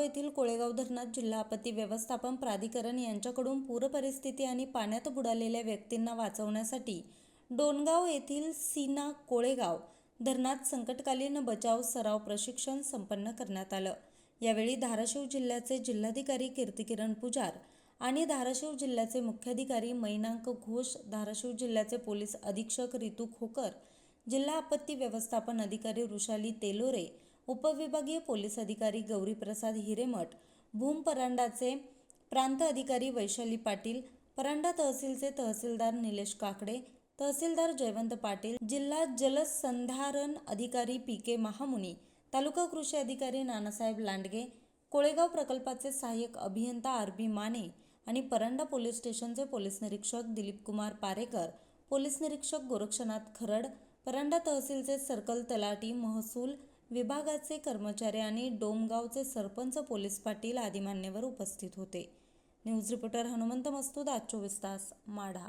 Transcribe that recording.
येथील कोळेगाव धरणात जिल्हा आपत्ती व्यवस्थापन प्राधिकरण यांच्याकडून पूरपरिस्थिती आणि पाण्यात बुडालेल्या व्यक्तींना वाचवण्यासाठी डोणगाव येथील सीना कोळेगाव धरणात संकटकालीन बचाव सराव प्रशिक्षण संपन्न करण्यात आलं. यावेळी धाराशिव जिल्ह्याचे जिल्हाधिकारी कीर्तिकिरण पुजार आणि धाराशिव जिल्ह्याचे मुख्याधिकारी मैनांक घोष धाराशिव जिल्ह्याचे पोलीस अधीक्षक रितू खोकर जिल्हा आपत्ती व्यवस्थापन अधिकारी वृषाली तेलोरे उपविभागीय पोलीस अधिकारी गौरीप्रसाद हिरेमठ भूम परांडाचे प्रांत अधिकारी वैशाली पाटील परांडा तहसीलचे तहसीलदार निलेश काकडे तहसीलदार जयवंत पाटील जिल्हा जलसंधारण अधिकारी पी के महामुनी तालुका कृषी अधिकारी नानासाहेब लांडगे कोळेगाव प्रकल्पाचे सहाय्यक अभियंता आर बी माने आणि परांडा पोलीस स्टेशनचे पोलीस निरीक्षक दिलीप कुमार पारेकर पोलीस निरीक्षक गोरक्षनाथ खरड परांडा तहसीलचे सर्कल तलाटी महसूल विभागाचे कर्मचारी आणि डोमगावचे सरपंच पोलीस पाटील आदी मान्यवर उपस्थित होते. न्यूज रिपोर्टर हनुमंत मस्तूद आज चोवीस तास माढा.